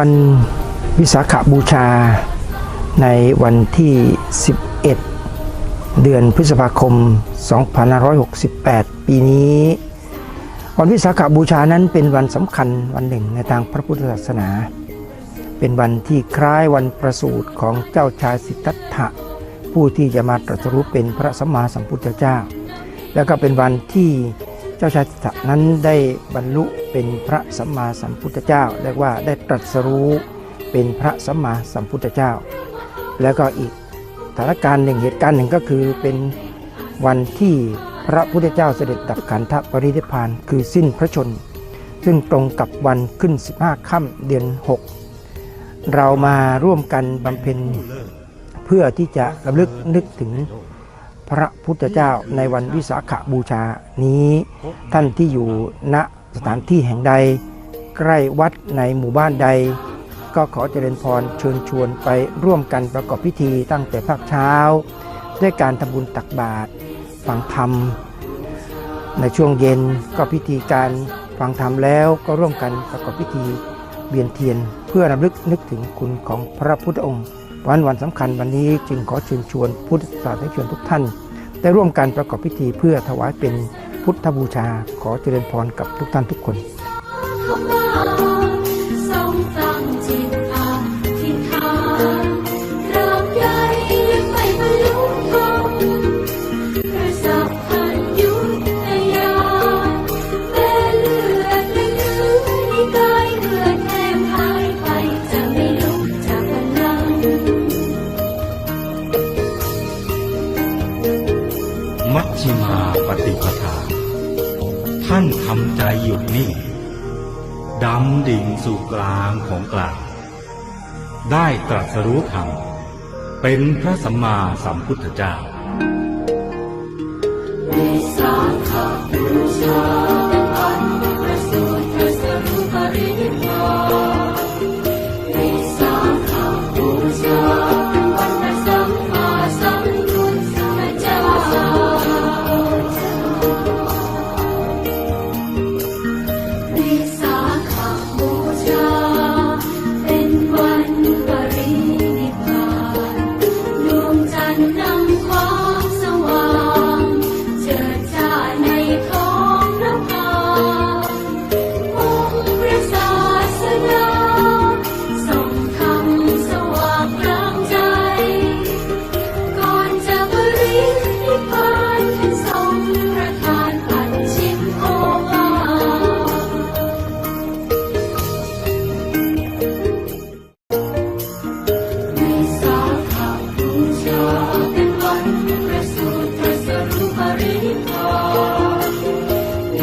วันวิสาขบูชาในวันที่ 11 เดือนพฤษภาคม 2568 ปีนี้ วันวิสาขบูชานั้นเป็นวันสำคัญวันหนึ่งในทางพระพุทธศาสนา เป็นวันที่คล้ายวันประสูติของเจ้าชายสิทธัตถะผู้ที่จะมาตรัสรู้เป็นพระสัมมาสัมพุทธเจ้า แล้วก็เป็นวันที่ เจ้าชายสิทธัตถะนั้นได้บรรลุเป็นพระสัมมาสัมพุทธเจ้าเรียกว่าได้ตรัสรู้เป็นพระสัมมาสัมพุทธเจ้า แล้วก็อีกสถานการณ์หนึ่งเหตุการณ์หนึ่งก็คือเป็นวันที่พระพุทธเจ้าเสด็จดับขันธปรินิพานคือสิ้นพระชนม์ซึ่งตรงกับวันขึ้น 15ค่ำเดือน 6 เรามาร่วมกันบำเพ็ญเพื่อที่จะระลึกนึกถึง พระพุทธเจ้าในวันวิสาขบูชานี้ ท่านที่อยู่ณสถานที่แห่งใด ใกล้วัดในหมู่บ้านใด ก็ขอเจริญพรเชิญชวนไปร่วมกันประกอบพิธีตั้งแต่ภาคเช้า ด้วยการทำบุญตักบาตรฟังธรรม ในช่วงเย็นก็พิธีการฟังธรรมแล้วก็ร่วมกันประกอบพิธีเวียนเทียน เพื่อรำลึกนึกถึงคุณของพระพุทธองค์ วันวันสำคัญวันนี้จึงขอเชิญชวนพุทธศาสนิกชนทุกท่าน ได้ร่วมกันประกอบพิธีเพื่อถวายเป็นพุทธบูชา ขอเจริญพรกับทุกท่านทุกคน มัชฌิมาปฏิปทา ท่านทำใจหยุดนิ่งดำดิ่งสู่กลางของกลาง ได้ตรัสรู้ธรรม เป็นพระสัมมาสัมพุทธเจ้าวิสาขบูชา